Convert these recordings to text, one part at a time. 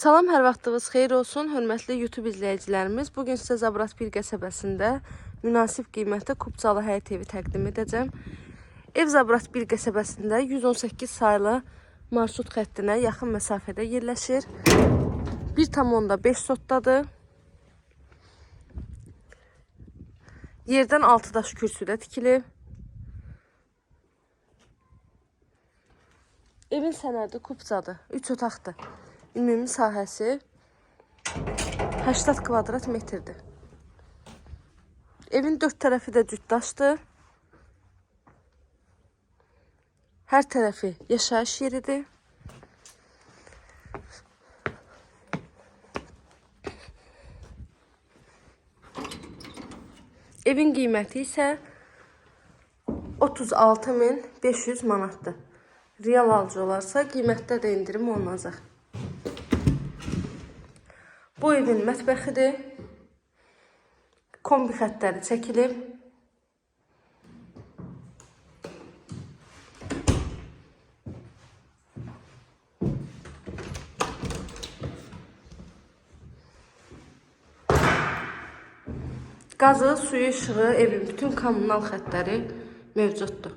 Salam, hər vaxtınız xeyir olsun, hörmətli YouTube izləyicilərimiz. Bu gün sizə Zabrat bir qəsəbəsində münasib qiymətdə Kupçalı həyət evi təqdim edəcəm. Ev Zabrat bir qəsəbəsində 118 saylı marşrut xəttinə yaxın məsafədə yerləşir. 1,5 sotdadır. Yerdən 6 daş kürsüdə tikilib. Evin sənədi Kupçadır. 3 otaqdır. Ümumi sahəsi 80 kvadrat metrdir. Evin dörd tərəfi də cütdaşdır. Hər tərəfi yaşayış yeridir. Evin qiyməti isə 36500 manatdır. Real alıcı olarsa qiymətdə də indirim olunacaq. Bu evin mətbəxidir. Kombi xəttləri çəkilib. Qazı, suyu, işığı, evin bütün kommunal xəttləri mövcuddur.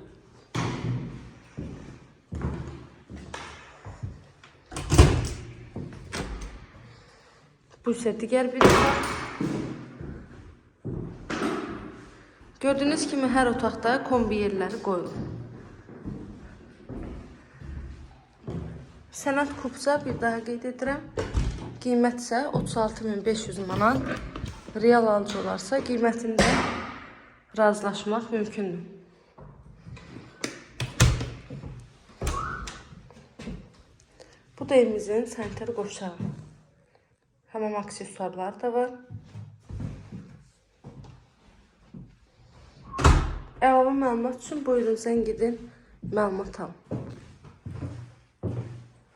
Bu isə digər bir otaq. Gördüyünüz kimi hər otaqda kombi yerləri qoyulub. Sənət kupsa bir daha qeyd edirəm. Qiymət isə 36500 manat. Real alıcı olarsa qiymətində razılaşmaq mümkündür. Bu da evimizin sanitar qoşağı. Hamam aksesuarları da var. Əlavə məlumat üçün buyurun zəng edin, məlumat alın.